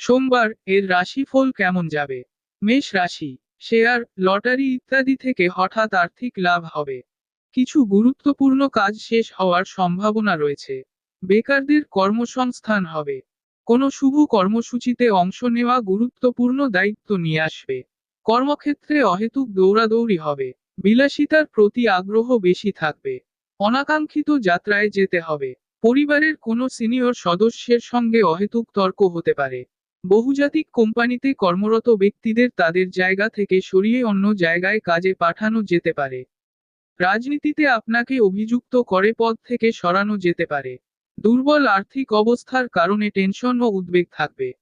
সোমবার এর রাশিফল কেমন যাবে? মেষ রাশি, শেয়ার, লটারি ইত্যাদি থেকে হঠাৎ আর্থিক লাভ হবে। কিছু গুরুত্বপূর্ণ কাজ শেষ হওয়ার সম্ভাবনা রয়েছে। বেকারদের কর্মসংস্থান হবে। কোনো শুভ কর্মসূচিতে অংশ নেওয়া গুরুত্বপূর্ণ দায়িত্ব নিয়ে আসবে। কর্মক্ষেত্রে অহেতুক দৌড়াদৌড়ি হবে। বিলাসিতার প্রতি আগ্রহ বেশি থাকবে। অনাকাঙ্ক্ষিত যাত্রায় যেতে হবে। পরিবারের কোনো সিনিয়র সদস্যের সঙ্গে অহেতুক তর্ক হতে পারে। বহুজাতিক কোম্পানিতে কর্মরত ব্যক্তিদের তাদের জায়গা থেকে সরিয়ে অন্য জায়গায় কাজে পাঠানো যেতে পারে। রাজনীতিতে আপনাকে অভিযুক্ত করে পদ থেকে সরানো যেতে পারে। দুর্বল আর্থিক অবস্থার কারণে টেনশন ও উদ্বেগ থাকবে।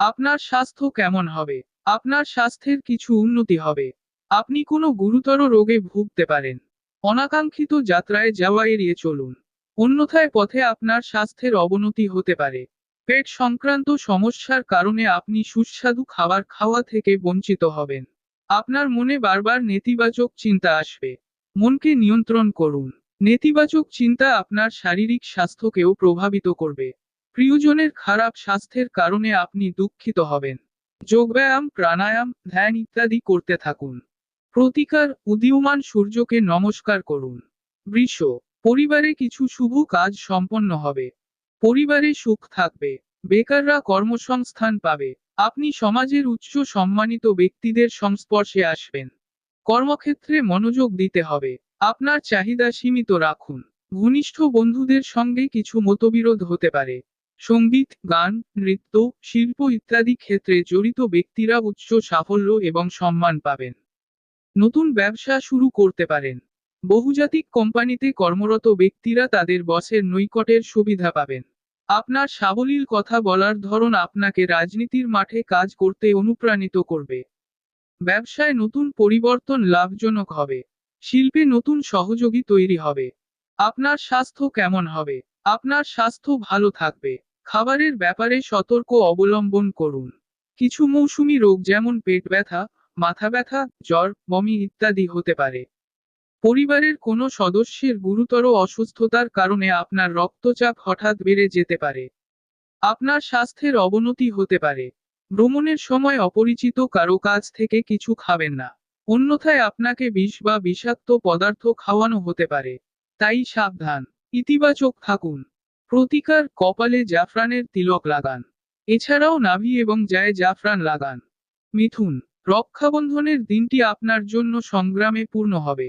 আপনার স্বাস্থ্য কেমন হবে? আপনার স্বাস্থ্যের কিছু উন্নতি হবে। আপনি কোনো গুরুতর রোগে ভুগতে পারেন। অনাকাঙ্ক্ষিত যাত্রায় যাওয়া এড়িয়ে চলুন। অন্যথায় পথে আপনার স্বাস্থ্যের অবনতি হতে পারে। পেট সংক্রান্ত সমস্যার কারণে আপনি সুস্বাদু খাবার খাওয়া থেকে বঞ্চিত হবেন। আপনার মনে বারবার নেতিবাচক চিন্তা আসবে। মনকে নিয়ন্ত্রণ করুন। নেতিবাচক চিন্তা আপনার শারীরিক স্বাস্থ্যকেও প্রভাবিত করবে। প্রিয়জনের খারাপ স্বাস্থ্যের কারণে আপনি দুঃখিত হবেন। যোগব্যায়াম, প্রাণায়াম, ধ্যান ইত্যাদি করতে থাকুন। প্রতিকার উদীয়মান সূর্যকে নমস্কার করুন। বৃষ, পরিবারে কিছু শুভ কাজ সম্পন্ন হবে। পরিবারে সুখ থাকবে, বেকাররা কর্মসংস্থান পাবে, আপনি সমাজের উচ্চ সম্মানিত ব্যক্তিদের সংস্পর্শে আসবেন। কর্মক্ষেত্রে মনোযোগ দিতে হবে, আপনার চাহিদা সীমিত রাখুন, ঘনিষ্ঠ বন্ধুদের সঙ্গে কিছু মতবিরোধ হতে পারে। সংগীত, গান, নৃত্য, শিল্প ইত্যাদি ক্ষেত্রে জড়িত ব্যক্তিরা উচ্চ সাফল্য এবং সম্মান পাবেন। নতুন ব্যবসা শুরু করতে পারেন। বহুজাতিক কোম্পানিতে কর্মরত ব্যক্তিরা তাদের বসের নৈকটের সুবিধা পাবেন। আপনার সাবলীল কথা বলার ধরন আপনাকে রাজনীতির মাঠে কাজ করতে অনুপ্রাণিত করবে। ব্যবসায় নতুন পরিবর্তন লাভজনক হবে। শিল্পে নতুন সহযোগী তৈরি হবে। আপনার স্বাস্থ্য কেমন হবে? আপনার স্বাস্থ্য ভালো থাকবে। খাবারের ব্যাপারে সতর্ক অবলম্বন করুন। কিছু মৌসুমি রোগ যেমন পেট ব্যথা, মাথা ব্যথা, জ্বর, বমি ইত্যাদি হতে পারে। পরিবারের কোনো সদস্যের গুরুতর অসুস্থতার কারণে আপনার রক্তচাপ হঠাৎ বেড়ে যেতে পারে। আপনার স্বাস্থ্যের অবনতি হতে পারে। ভ্রমণের সময় অপরিচিত কারও কাছ থেকে কিছু খাবেন না। অন্যথায় আপনাকে বিষ বা বিষাক্ত পদার্থ খাওয়ানো হতে পারে। তাই সাবধান। ইতিবাচক থাকুন। প্রতিকার কপালে জাফরানের তিলক লাগান। এছাড়াও নাভি এবং জায় জাফরান লাগান। মিথুন, রক্ষাবন্ধনের দিনটি আপনার জন্য সংগ্রামে পূর্ণ হবে।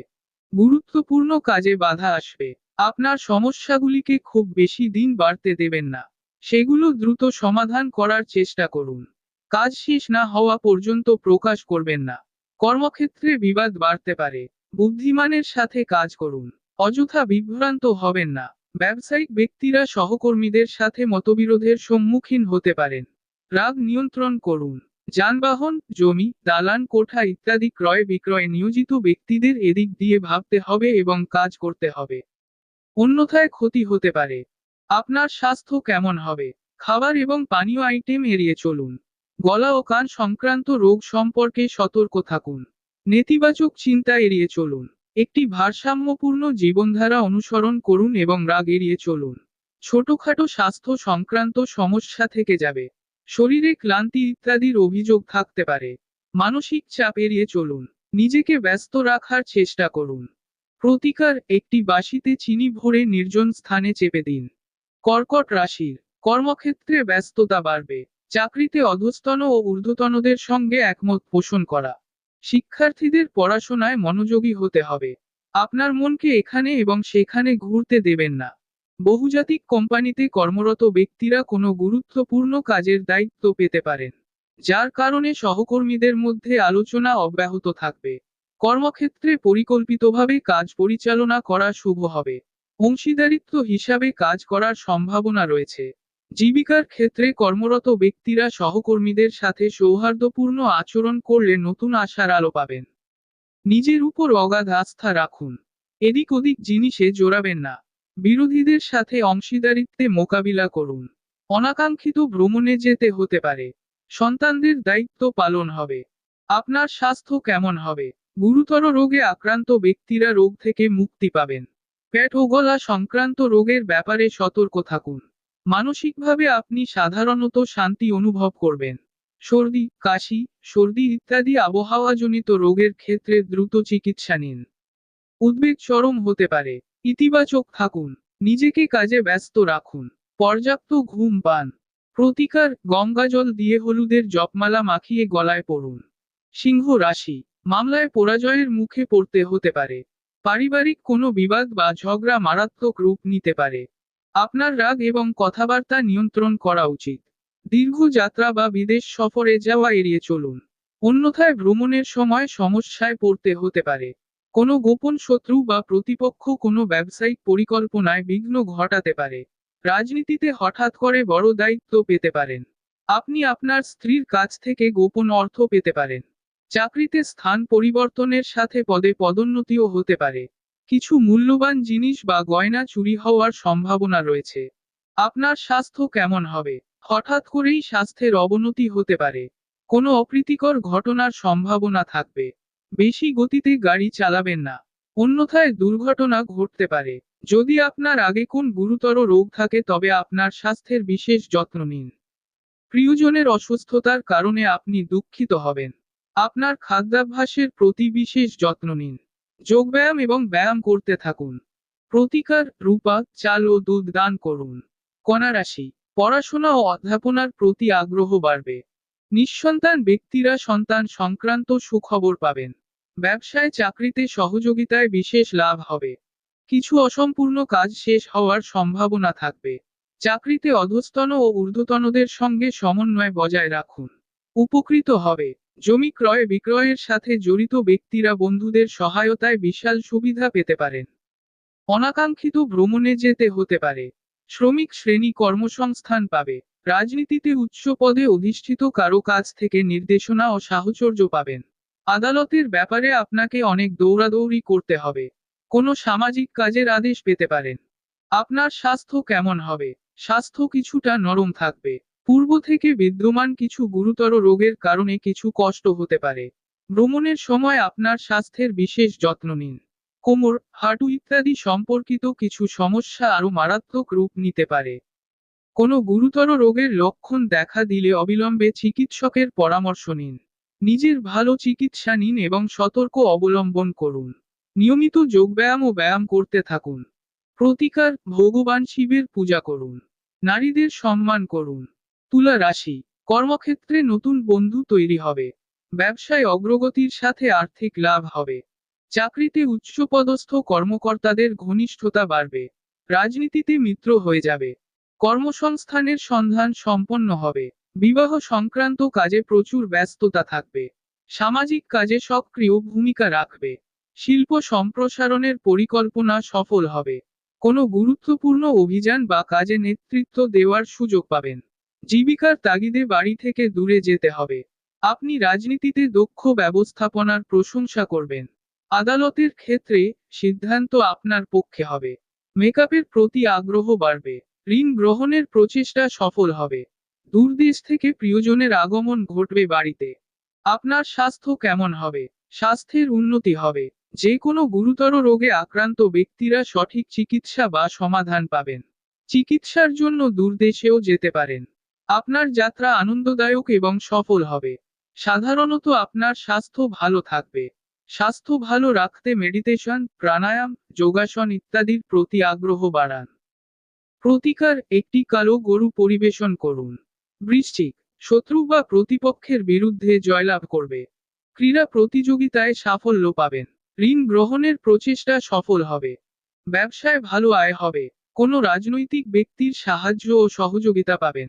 গুরুত্বপূর্ণ কাজে বাধা আসবে। আপনার সমস্যাগুলিকে খুব বেশি দিন বাড়তে দেবেন না। সেগুলো দ্রুত সমাধান করার চেষ্টা করুন। কাজ শেষ না হওয়া পর্যন্ত প্রকাশ করবেন না। কর্মক্ষেত্রে বিবাদ বাড়তে পারে। বুদ্ধিমানের সাথে কাজ করুন। অযথা বিভ্রান্ত হবেন না। ব্যবসায়িক ব্যক্তিরা সহকর্মীদের সাথে মতবিরোধের সম্মুখীন হতে পারেন। রাগ নিয়ন্ত্রণ করুন। যানবাহন, জমি, দালান, কোঠা ইত্যাদি ক্রয় বিক্রয়ে নিয়োজিত ব্যক্তিদের এদিক দিয়ে ভাবতে হবে এবং কাজ করতে হবে। অন্যথায় ক্ষতি হতে পারে। আপনার স্বাস্থ্য কেমন হবে? খাবার এবং পানীয় আইটেম এড়িয়ে চলুন। গলা ও কান সংক্রান্ত রোগ সম্পর্কে সতর্ক থাকুন। নেতিবাচক চিন্তা এড়িয়ে চলুন। একটি ভারসাম্যপূর্ণ জীবনধারা অনুসরণ করুন এবং রাগ এড়িয়ে চলুন। ছোটখাটো স্বাস্থ্য সংক্রান্ত সমস্যা থেকে যাবে। শরীরে ক্লান্তি ইত্যাদির অভিযোগ থাকতে পারে। মানসিক চাপ এড়িয়ে চলুন। নিজেকে ব্যস্ত রাখার চেষ্টা করুন। প্রতিকার একটি বাসিতে চিনি ভরে নির্জন স্থানে চেপে দিন। কর্কট রাশির কর্মক্ষেত্রে ব্যস্ততা বাড়বে। চাকরিতে অধস্তন ও ঊর্ধ্বতনদের সঙ্গে একমত পোষণ করা। শিক্ষার্থীদের পড়াশোনায় মনোযোগী হতে হবে। আপনার মনকে এখানে এবং সেখানে ঘুরতে দেবেন না। বহুজাতিক কোম্পানিতে কর্মরত ব্যক্তিরা কোনো গুরুত্বপূর্ণ কাজের দায়িত্ব পেতে পারেন, যার কারণে সহকর্মীদের মধ্যে আলোচনা অব্যাহত থাকবে। কর্মক্ষেত্রে পরিকল্পিতভাবে কাজ পরিচালনা করা শুভ হবে। অংশীদারিত্ব হিসাবে কাজ করার সম্ভাবনা রয়েছে। জীবিকার ক্ষেত্রে কর্মরত ব্যক্তিরা সহকর্মীদের সাথে সৌহার্দ্যপূর্ণ আচরণ করলে নতুন আশার আলো পাবেন। নিজের উপর অগাধ আস্থা রাখুন। এদিক ওদিক জিনিসে জোরাবেন না। বিরোধীদের সাথে অংশীদারিত্বে মোকাবিলা করুন। অনাকাঙ্ক্ষিত ভ্রমণে যেতে হতে পারে। সন্তানদের দায়িত্ব পালন হবে। আপনার স্বাস্থ্য কেমন হবে? গুরুতর রোগে আক্রান্ত ব্যক্তিরা রোগ থেকে মুক্তি পাবেন। পেট ও গলা সংক্রান্ত রোগের ব্যাপারে সতর্ক থাকুন। মানসিকভাবে আপনি সাধারণত শান্তি অনুভব করবেন। সর্দি, কাশি, সর্দি ইত্যাদি আবহাওয়াজনিত রোগের ক্ষেত্রে দ্রুত চিকিৎসা নিন। উদ্বেগ চরম হতে পারে। ইতিবাচক থাকুন, নিজেকে কাজে ব্যস্ত রাখুন, পর্যাপ্ত ঘুম পান, প্রতিকার গঙ্গাজল দিয়ে হলুদের জপমালা মাখিয়ে গলায় পড়ুন। সিংহ রাশি, মামলায় পরাজয়ের মুখে পড়তে হতে পারে, পারিবারিক কোনো বিবাদ বা ঝগড়া মারাত্মক রূপ নিতে পারে। আপনার রাগ এবং কথাবার্তা নিয়ন্ত্রণ করা উচিত। দীর্ঘ যাত্রা বা বিদেশ সফরে যাওয়া এড়িয়ে চলুন। অন্যথায় ভ্রমণের সময় সমস্যায় পড়তে হতে পারে। কোনো গোপন শত্রু বা প্রতিপক্ষ কোনো ব্যবসায়িক পরিকল্পনায় বিঘ্ন ঘটাতে পারে। রাজনীতিতে হঠাৎ করে বড় দায়িত্ব পেতে পারেন। আপনি আপনার স্ত্রীর কাছ থেকে গোপন অর্থ পেতে পারেন। চাকরিতে স্থান পরিবর্তনের সাথে পদে পদোন্নতিও হতে পারে। কিছু মূল্যবান জিনিস বা গয়না চুরি হওয়ার সম্ভাবনা রয়েছে। আপনার স্বাস্থ্য কেমন হবে? হঠাৎ করেই স্বাস্থ্যের অবনতি হতে পারে। কোনো অপ্রীতিকর ঘটনার সম্ভাবনা থাকবে। বেশি গতিতে গাড়ি চালাবেন না। অন্যথায় দুর্ঘটনা ঘটতে পারে। যদি আপনার আগে কোন গুরুতর রোগ থাকে, তবে আপনার স্বাস্থ্যের বিশেষ যত্ন নিন। প্রিয়জনের অসুস্থতার কারণে আপনি দুঃখিত হবেন। আপনার খাদ্যাভ্যাসের প্রতি বিশেষ যত্ন নিন। যোগব্যায়াম এবং ব্যায়াম করতে থাকুন। প্রতিকার রূপা, চাল ও দুধ দান করুন। কণা রাশি। পড়াশোনা ও অধ্যাপনার প্রতি আগ্রহ বাড়বে। নিঃসন্তান ব্যক্তিরা সন্তান সংক্রান্ত সুখবর পাবেন। ব্যবসায় চাকরিতে সহযোগিতায় বিশেষ লাভ হবে। কিছু অসম্পূর্ণ কাজ শেষ হওয়ার সম্ভাবনা থাকবে। চাকরিতে অধস্তন ও ঊর্ধ্বতনদের সঙ্গে সমন্বয় বজায় রাখুন। উপকৃত হবে। জমি ক্রয় বিক্রয়ের সাথে জড়িত ব্যক্তিরা বন্ধুদের সহায়তায় বিশাল সুবিধা পেতে পারেন। অনাকাঙ্ক্ষিত ভ্রমণে যেতে হতে পারে। শ্রমিক শ্রেণি কর্মসংস্থান পাবে। রাজনীতিতে উচ্চ পদে অধিষ্ঠিত কারও কাছ থেকে নির্দেশনা ও সাহচর্য পাবেন। আদালতের ব্যাপারে আপনাকে অনেক দৌড়াদৌড়ি করতে হবে। কোনো সামাজিক কাজের আদেশ পেতে পারেন। আপনার স্বাস্থ্য কেমন হবে? স্বাস্থ্য কিছুটা নরম থাকবে। পূর্ব থেকে বিদ্যমান কিছু গুরুতর রোগের কারণে কিছু কষ্ট হতে পারে। ভ্রমণের সময় আপনার স্বাস্থ্যের বিশেষ যত্ন নিন। কোমর, হাঁটু ইত্যাদি সম্পর্কিত কিছু সমস্যা আরও মারাত্মক রূপ নিতে পারে। কোনো গুরুতর রোগের লক্ষণ দেখা দিলে অবিলম্বে চিকিৎসকের পরামর্শ নিন। নিজের ভালো চিকিৎসা নিন এবং সতর্ক অবলম্বন করুন। নিয়মিত যোগব্যায়াম ও ব্যায়াম করতে থাকুন। প্রতিকার, ভগবান শিবের পূজা করুন। নারীদের সম্মান করুন। তুলা রাশি, কর্মক্ষেত্রে নতুন বন্ধু তৈরি হবে। ব্যবসায় অগ্রগতির সাথে আর্থিক লাভ হবে। চাকরিতে উচ্চপদস্থ কর্মকর্তাদের ঘনিষ্ঠতা বাড়বে। রাজনীতিতে মিত্র হয়ে যাবে। কর্মসংস্থানের সন্ধান সম্পন্ন হবে। বিবাহ সংক্রান্ত কাজে প্রচুর ব্যস্ততা থাকবে। সামাজিক কাজে সক্রিয় ভূমিকা রাখবে। শিল্প সম্প্রসারণের পরিকল্পনা সফল হবে। কোনো গুরুত্বপূর্ণ অভিযান বা কাজে নেতৃত্ব দেওয়ার সুযোগ পাবেন। জীবিকার তাগিদে বাড়ি থেকে দূরে যেতে হবে। আপনি রাজনীতিতে দক্ষ ব্যবস্থাপনার প্রশংসা করবেন। আদালতের ক্ষেত্রে সিদ্ধান্ত আপনার পক্ষে হবে। মেকআপের প্রতি আগ্রহ বাড়বে। ঋণ গ্রহণের প্রচেষ্টা সফল হবে। দূরদেশ থেকে প্রিয়জনের আগমন ঘটবে বাড়িতে। আপনার স্বাস্থ্য কেমন হবে? স্বাস্থ্যের উন্নতি হবে। যে কোনো গুরুতর রোগে আক্রান্ত ব্যক্তিরা সঠিক চিকিৎসা বা সমাধান পাবেন। চিকিৎসার জন্য দূরদেশেও যেতে পারেন। আপনার যাত্রা আনন্দদায়ক এবং সফল হবে। সাধারণত আপনার স্বাস্থ্য ভালো থাকবে। স্বাস্থ্য ভালো রাখতে মেডিটেশন, প্রাণায়াম, যোগাসন ইত্যাদির প্রতি আগ্রহ বাড়ান। প্রতিকার একটি কালো গরু পরিবেশন করুন। বৃশ্চিক, শত্রু বা প্রতিপক্ষের বিরুদ্ধে জয়লাভ করবে। ক্রীড়া প্রতিযোগিতায় সাফল্য পাবেন। ঋণ গ্রহণের প্রচেষ্টা সফল হবে। ব্যবসায় ভালো আয় হবে। কোনো রাজনৈতিক ব্যক্তির সাহায্য ও সহযোগিতা পাবেন।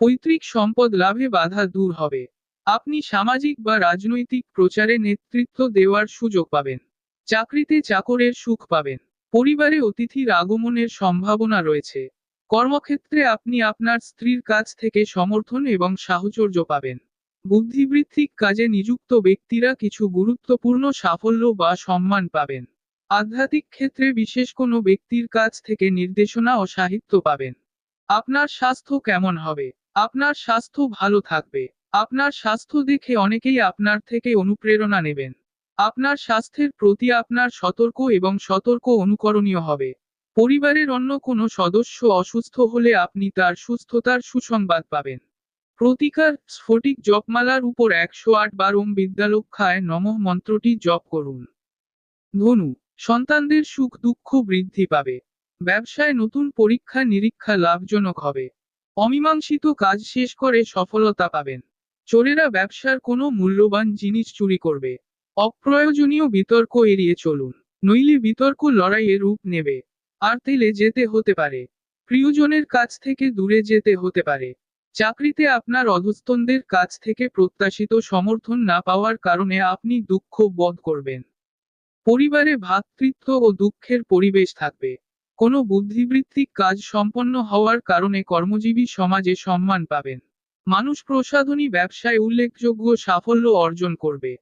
পৈতৃক সম্পদ লাভে বাধা দূর হবে। আপনি সামাজিক বা রাজনৈতিক প্রচারে নেতৃত্ব দেওয়ার সুযোগ পাবেন। চাকরিতে চাকরের সুখ পাবেন। পরিবারে অতিথির আগমনের সম্ভাবনা রয়েছে। কর্মক্ষেত্রে আপনি আপনার স্ত্রীর কাছ থেকে সমর্থন এবং সাহচর্য পাবেন। বুদ্ধিবৃত্তিক কাজে নিযুক্ত ব্যক্তিরা কিছু গুরুত্বপূর্ণ সাফল্য বা সম্মান পাবেন। আধ্যাত্মিক ক্ষেত্রে বিশেষ কোনো ব্যক্তির কাছ থেকে নির্দেশনা ও সাহিত্য পাবেন। আপনার স্বাস্থ্য কেমন হবে? আপনার স্বাস্থ্য ভালো থাকবে। আপনার স্বাস্থ্য দেখে অনেকেই আপনার থেকে অনুপ্রেরণা নেবেন। আপনার স্বাস্থ্যের প্রতি আপনার সতর্ক এবং সতর্ক অনুকরণীয় হবে। পরিবারের অন্য কোনো সদস্য অসুস্থ হলে আপনি তার সুস্থতার সুসংবাদ পাবেন। প্রতিকার, স্ফটিক জপমালার উপর একশো আট বার ওম বিদ্যালক্ষায় নমঃ মন্ত্রটি জপ করুন। ধনু, সন্তানদের সুখ দুঃখ বৃদ্ধি পাবে। ব্যবসায় নতুন পরীক্ষা নিরীক্ষা লাভজনক হবে। অমীমাংসিত কাজ শেষ করে সফলতা পাবেন। চোরেরা ব্যবসার কোনো মূল্যবান জিনিস চুরি করবে। অপ্রয়োজনীয় বিতর্ক এড়িয়ে চলুন। নইলে বিতর্ক লড়াইয়ে রূপ নেবে। আর তেলে যেতে হতে পারে। প্রিয়জনের কাছ থেকে দূরে যেতে হতে পারে। চাকরিতে আপনার অধস্তনদের কাছ থেকে প্রত্যাশিত সমর্থন না পাওয়ার কারণে আপনি দুঃখ বোধ করবেন। পরিবারে ভ্রাতৃত্ব ও দুঃখের পরিবেশ থাকবে। কোনো বুদ্ধিবৃত্তিক কাজ সম্পন্ন হওয়ার কারণে কর্মজীবী সমাজে সম্মান পাবেন। মানুষ প্রসাধনী ব্যবসায় উল্লেখযোগ্য সাফল্য অর্জন করবে।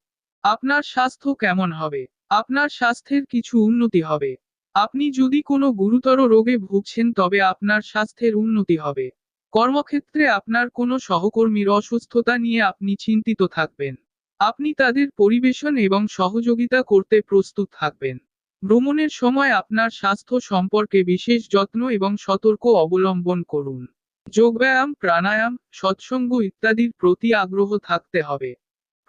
আপনার স্বাস্থ্য কেমন হবে? আপনার স্বাস্থ্যের কিছু উন্নতি হবে। আপনি যদি কোনো গুরুতর রোগে ভুগছেন, তবে আপনার স্বাস্থ্যের উন্নতি হবে। কর্মক্ষেত্রে আপনার কোনো সহকর্মীর অসুস্থতা নিয়ে আপনি চিন্তিত থাকবেন। আপনি তাদের পরিবেশন এবং সহযোগিতা করতে প্রস্তুত থাকবেন। ভ্রমণের সময় আপনার স্বাস্থ্য সম্পর্কে বিশেষ যত্ন এবং সতর্ক অবলম্বন করুন। যোগব্যায়াম, প্রাণায়াম, সৎসঙ্গ ইত্যাদির প্রতি আগ্রহ থাকতে হবে।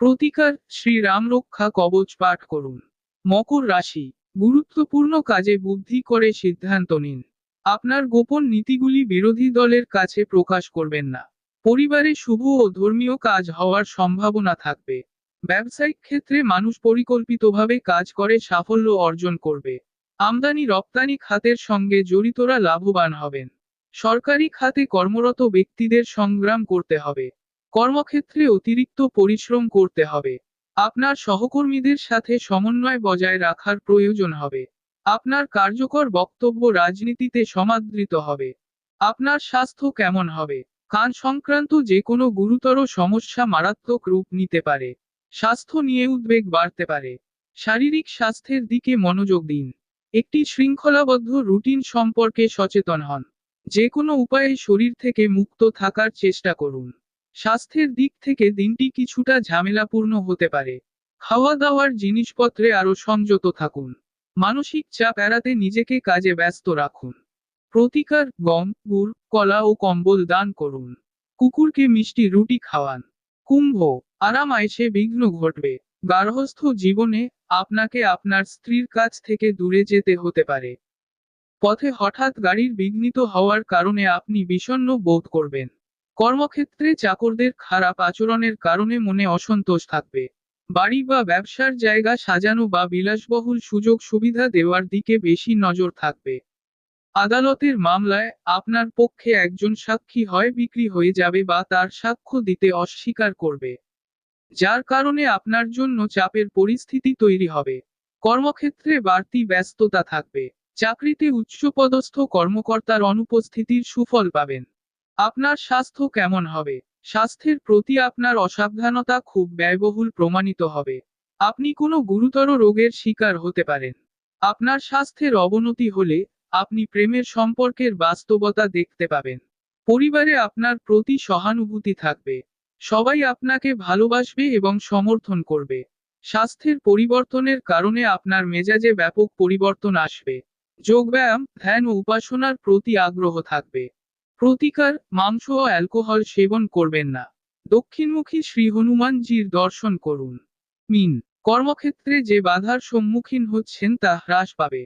প্রতিকার শ্রীরাম রক্ষা কবচ পাঠ করুন। মকর রাশি, গুরুত্বপূর্ণ কাজে বুদ্ধি করে সিদ্ধান্ত নিন। আপনার গোপন নীতিগুলি বিরোধী দলের কাছে প্রকাশ করবেন না। পরিবারে শুভ ও ধর্মীয় কাজ হওয়ার সম্ভাবনা থাকবে। ব্যবসায়িক ক্ষেত্রে মানুষ পরিকল্পিতভাবে কাজ করে সাফল্য অর্জন করবে। আমদানি রপ্তানি খাতের সঙ্গে জড়িতরা লাভবান হবেন। সরকারি খাতে কর্মরত ব্যক্তিদের সংগ্রাম করতে হবে। কর্মক্ষেত্রে অতিরিক্ত পরিশ্রম করতে হবে। আপনার সহকর্মীদের সাথে সমন্বয় বজায় রাখার প্রয়োজন হবে। আপনার কার্যকর বক্তব্য রাজনীতিতে সমাদৃত হবে। আপনার স্বাস্থ্য কেমন হবে? কান সংক্রান্ত যে কোনো গুরুতর সমস্যা মারাত্মক রূপ নিতে পারে। স্বাস্থ্য নিয়ে উদ্বেগ বাড়তে পারে। শারীরিক স্বাস্থ্যের দিকে মনোযোগ দিন। একটি শৃঙ্খলাবদ্ধ রুটিন সম্পর্কে সচেতন হন। যে কোনো উপায়ে শরীর থেকে মুক্ত থাকার চেষ্টা করুন। স্বাস্থ্যের দিক থেকে দিনটি কিছুটা ঝামেলাপূর্ণ হতে পারে। খাওয়া দাওয়ার জিনিসপত্রে আরও সংযত থাকুন। মানসিক চাপ এড়াতে নিজেকে কাজে ব্যস্ত রাখুন। প্রতিকার, গম, গুড়, কলা ও কম্বল দান করুন। কুকুরকে মিষ্টি রুটি খাওয়ান। কুম্ভ, আরাম আয়সে বিঘ্ন ঘটবে। গার্হস্থ জীবনে আপনাকে আপনার স্ত্রীর কাছ থেকে দূরে যেতে হতে পারে। পথে হঠাৎ গাড়ির বিঘ্নিত হওয়ার কারণে আপনি বিষণ্ণ বোধ করবেন। কর্মক্ষেত্রে চাকরদের খারাপ আচরণের কারণে মনে অসন্তোষ থাকবে। বাড়ি বা ব্যবসার জায়গা সাজানো বা বিলাসবহুল সুযোগ সুবিধা দেওয়ার দিকে বেশি নজর থাকবে। আদালতের মামলায় আপনার পক্ষে একজন সাক্ষী হয় বিক্রি হয়ে যাবে বা তার সাক্ষ্য দিতে অস্বীকার করবে, যার কারণে আপনার জন্য চাপের পরিস্থিতি তৈরি হবে। কর্মক্ষেত্রে বাড়তি ব্যস্ততা থাকবে। চাকরিতে উচ্চপদস্থ কর্মকর্তার অনুপস্থিতির সুফল পাবেন। আপনার স্বাস্থ্য কেমন হবে? স্বাস্থ্যের প্রতি আপনার অসাবধানতা খুব ব্যয়বহুল প্রমাণিত হবে। আপনি কোনো গুরুতর রোগের শিকার হতে পারেন। আপনার স্বাস্থ্যের অবনতি হলে আপনি প্রেমের সম্পর্কের বাস্তবতা দেখতে পাবেন। পরিবারে আপনার প্রতি সহানুভূতি থাকবে। সবাই আপনাকে ভালোবাসবে এবং সমর্থন করবে। স্বাস্থ্যের পরিবর্তনের কারণে আপনার মেজাজে ব্যাপক পরিবর্তন আসবে। যোগব্যায়াম, ধ্যান ও উপাসনার প্রতি আগ্রহ থাকবে। প্রতিকার, মাংস ও অ্যালকোহল সেবন করবেন না। দক্ষিণমুখী শ্রী হনুমানজির দর্শন করুন। মিন, কর্মক্ষেত্রে যে বাধার সম্মুখীন হচ্ছেন তা হ্রাস পাবে।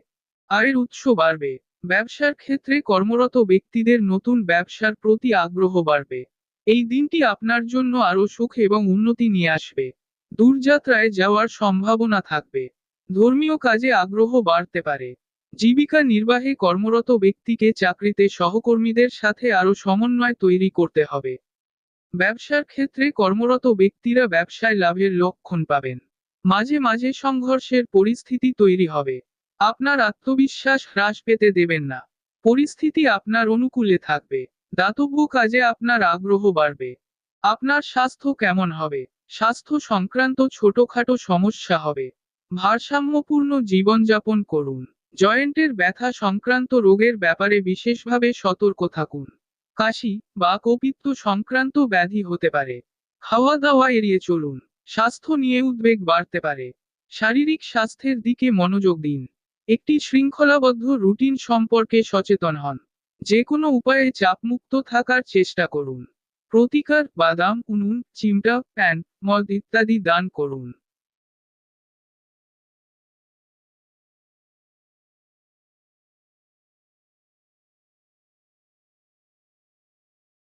আয়ের উৎস বাড়বে। ব্যবসার ক্ষেত্রে কর্মরত ব্যক্তিদের নতুন ব্যবসার প্রতি আগ্রহ বাড়বে। এই দিনটি আপনার জন্য আরও সুখ এবং উন্নতি নিয়ে আসবে। দূরযাত্রায় যাওয়ার সম্ভাবনা থাকবে। ধর্মীয় কাজে আগ্রহ বাড়তে পারে। জীবিকা নির্বাহে কর্মরত ব্যক্তিকে চাকরিতে সহকর্মীদের সাথে আরও সমন্বয় তৈরি করতে হবে। ব্যবসার ক্ষেত্রে কর্মরত ব্যক্তিরা ব্যবসায় লাভের লক্ষণ পাবেন। মাঝে মাঝে সংঘর্ষের পরিস্থিতি তৈরি হবে। আপনার আত্মবিশ্বাস হ্রাস পেতে দেবেন না। পরিস্থিতি আপনার অনুকূলে থাকবে। দাতব্য কাজে আপনার আগ্রহ বাড়বে। আপনার স্বাস্থ্য কেমন হবে? স্বাস্থ্য সংক্রান্ত ছোটখাটো সমস্যা হবে। ভারসাম্যপূর্ণ জীবনযাপন করুন। জয়েন্টের ব্যথা সংক্রান্ত রোগের ব্যাপারে বিশেষভাবে সতর্ক থাকুন। কাশি বা কপিত্ব সংক্রান্ত ব্যাধি হতে পারে। খাওয়া দাওয়া এড়িয়ে চলুন। স্বাস্থ্য নিয়ে উদ্বেগ বাড়তে পারে। শারীরিক স্বাস্থ্যের দিকে মনোযোগ দিন। একটি শৃঙ্খলাবদ্ধ রুটিন সম্পর্কে সচেতন হন। যে কোনো উপায়ে চাপমুক্ত থাকার চেষ্টা করুন। প্রতিকার, বাদাম, উনুন, চিমটা, প্যান, মদ ইত্যাদি দান করুন।